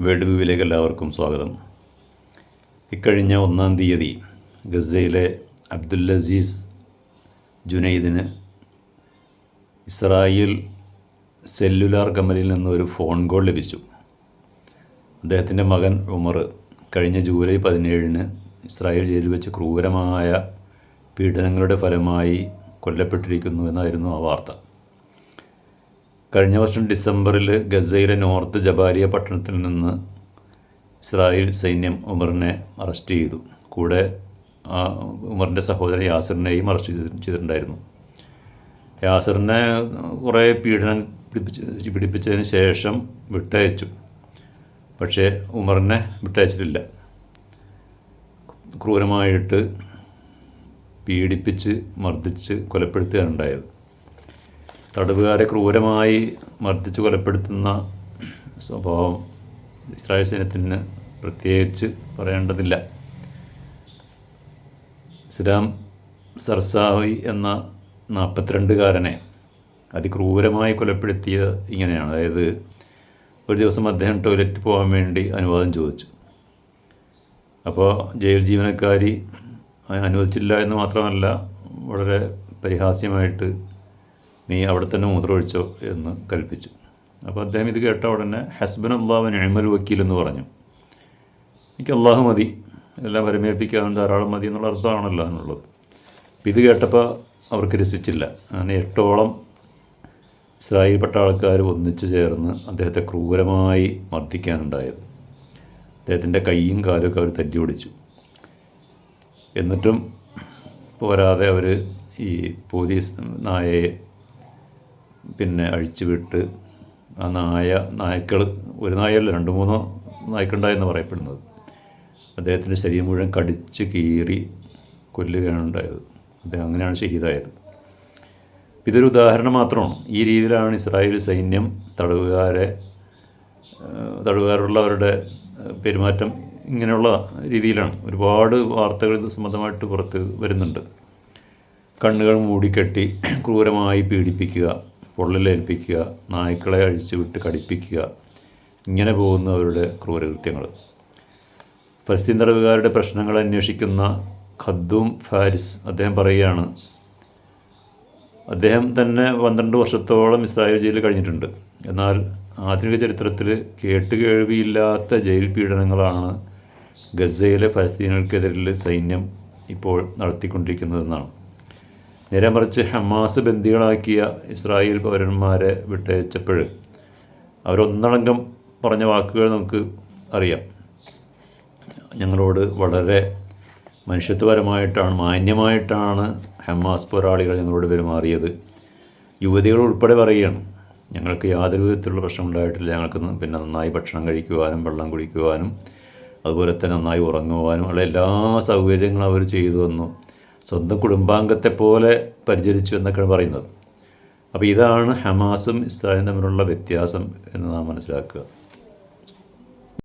World വ്യൂവിലേക്ക് എല്ലാവർക്കും സ്വാഗതം. ഇക്കഴിഞ്ഞ ഒന്നാം തീയതി ഗസയിലെ അബ്ദുൽ അസീസ് ജുനൈദിന് ഇസ്രായേൽ സെല്ലുലാർ കമ്പനിയിൽ നിന്ന് ഒരു ഫോൺ കോൾ ലഭിച്ചു. അദ്ദേഹത്തിന്റെ മകൻ ഉമർ കഴിഞ്ഞ ജൂലൈ പതിനേഴിന് ഇസ്രായേൽ ജയിലിൽ വെച്ച് ക്രൂരമായ പീഡനങ്ങളുടെ ഫലമായി കൊല്ലപ്പെട്ടിരിക്കുന്നു എന്നായിരുന്നു ആ വാർത്ത. കഴിഞ്ഞ വർഷം ഡിസംബറിൽ ഗസയിലെ നോർത്ത് ജബാലിയ പട്ടണത്തിൽ നിന്ന് ഇസ്രായേൽ സൈന്യം ഉമറിനെ അറസ്റ്റ് ചെയ്തു. കൂടെ ഉമറിന്റെ സഹോദരൻ യാസിറിനെയും അറസ്റ്റ് ചെയ്ത് ചെയ്തിട്ടുണ്ടായിരുന്നു. യാസറിനെ കുറേ പീഡനം പിടിപ്പിച്ച് പിടിപ്പിച്ചതിന് ശേഷം വിട്ടയച്ചു. പക്ഷേ ഉമറിനെ വിട്ടയച്ചിട്ടില്ല. ക്രൂരമായിട്ട് പീഡിപ്പിച്ച് മർദ്ദിച്ച് കൊലപ്പെടുത്തുകയാണ് ഉണ്ടായത്. തടവുകാരെ ക്രൂരമായി മർദ്ദിച്ച് കൊലപ്പെടുത്തുന്ന സ്വഭാവം ഇസ്രായേൽ സൈന്യത്തിന് പ്രത്യേകിച്ച് പറയേണ്ടതില്ല. ഇസ്ലാം സർസാവി എന്ന നാൽപ്പത്തിരണ്ടുകാരനെ അതിക്രൂരമായി കൊലപ്പെടുത്തിയ ഇങ്ങനെയാണ്. അതായത് ഒരു ദിവസം അദ്ദേഹം ടോയ്ലറ്റ് പോകാൻ വേണ്ടി അനുവാദം ചോദിച്ചു. അപ്പോൾ ജയിൽ ജീവനക്കാരി അനുവദിച്ചില്ല എന്ന് മാത്രമല്ല വളരെ പരിഹാസ്യമായിട്ട് നീ അവിടെ തന്നെ മൂത്രമൊഴിച്ചോ എന്ന് കൽപ്പിച്ചു. അപ്പോൾ അദ്ദേഹം ഇത് കേട്ട ഉടനെ ഹസ്ബൻ അള്ളാഹു നിഴമൽ വക്കീൽ എന്ന് പറഞ്ഞു. എനിക്ക് അള്ളാഹു മതി എല്ലാം പരമേൽപ്പിക്കാനും ധാരാളം മതി എന്നുള്ള അർത്ഥമാണല്ലോ എന്നുള്ളത്. അപ്പം ഇത് കേട്ടപ്പോൾ അവർക്ക് രസിച്ചില്ല. അങ്ങനെ എട്ടോളം ഇസ്രായേൽ ആൾക്കാർ ഒന്നിച്ചു ചേർന്ന് അദ്ദേഹത്തെ ക്രൂരമായി മർദ്ദിക്കാനുണ്ടായത്. അദ്ദേഹത്തിന്റെ കൈയും കാലും ഒക്കെ അവർ തല്ലി പിടിച്ചു എന്നിട്ടും പോരാതെ അവർ ഈ പോലീസ് നായയെ പിന്നെ അഴിച്ചു വിട്ട് ആ നായ നായ്ക്കൾ ഒരു നായല്ല രണ്ട് മൂന്നോ നായ്ക്കുണ്ടായെന്ന് പറയപ്പെടുന്നത്. അദ്ദേഹത്തിന്റെ ശരീരം മുഴുവൻ കടിച്ച് കീറി കൊല്ലുകയാണ് ഉണ്ടായത്. അദ്ദേഹം അങ്ങനെയാണ് ഷഹീദായത്. ഇതൊരു ഉദാഹരണം മാത്രമാണ്. ഈ രീതിയിലാണ് ഇസ്രായേൽ സൈന്യം തടവുകാരെ തടവുകാരുള്ളവരുടെ പെരുമാറ്റം ഇങ്ങനെയുള്ള രീതിയിലാണ്. ഒരുപാട് വാർത്തകൾ ഇത് സംബന്ധമായിട്ട് പുറത്ത് വരുന്നുണ്ട്. കണ്ണുകൾ മൂടിക്കെട്ടി ക്രൂരമായി പീഡിപ്പിക്കുക പൊള്ളലേൽപ്പിക്കുക നായ്ക്കളെ അഴിച്ചുവിട്ട് കടിപ്പിക്കുക ഇങ്ങനെ പോകുന്നവരുടെ ക്രൂരകൃത്യങ്ങൾ. ഫലസ്തീൻ തടവുകാരുടെ പ്രശ്നങ്ങൾ അന്വേഷിക്കുന്ന ഖദ്ദൂം ഫാരിസ് അദ്ദേഹം പറയുകയാണ് അദ്ദേഹം തന്നെ പന്ത്രണ്ട് വർഷത്തോളം ഇസ്രായേൽ ജയിലിൽ കഴിഞ്ഞിട്ടുണ്ട്. എന്നാൽ ആധുനിക ചരിത്രത്തിൽ കേട്ടുകേൾവിയില്ലാത്ത ജയിൽ പീഡനങ്ങളാണ് ഗസയിലെ ഫലസ്തീനുകൾക്കെതിരിൽ സൈന്യം ഇപ്പോൾ നടത്തിക്കൊണ്ടിരിക്കുന്നതെന്നാണ്. നേരെ മറിച്ച് ഹമാസ് ബന്ദികളാക്കിയ ഇസ്രായേൽ പൗരന്മാരെ വിട്ടയച്ചപ്പോൾ അവരൊന്നടങ്കം പറഞ്ഞ വാക്കുകൾ നമുക്ക് അറിയാം. ഞങ്ങളോട് വളരെ മനുഷ്യത്വപരമായിട്ടാണ് മാന്യമായിട്ടാണ് ഹമാസ് പോരാളികൾ ഞങ്ങളോട് പെരുമാറിയത്. യുവതികൾ ഉൾപ്പെടെ പറയുകയാണ് ഞങ്ങൾക്ക് യാതൊരു വിധത്തിലുള്ള പ്രശ്നം ഉണ്ടായിട്ടില്ല. ഞങ്ങൾക്ക് പിന്നെ നന്നായി ഭക്ഷണം കഴിക്കുവാനും വെള്ളം കുടിക്കുവാനും അതുപോലെ തന്നെ നന്നായി ഉറങ്ങുവാനും ഉള്ള എല്ലാ സൗകര്യങ്ങളും അവർ ചെയ്തു തന്നു. സ്വന്തം കുടുംബാംഗത്തെ പോലെ പരിചരിച്ചു എന്നൊക്കെയാണ് പറയുന്നത്. അപ്പോൾ ഇതാണ് ഹമാസും ഇസ്രായേലും തമ്മിലുള്ള വ്യത്യാസം എന്ന് നാം മനസ്സിലാക്കുക.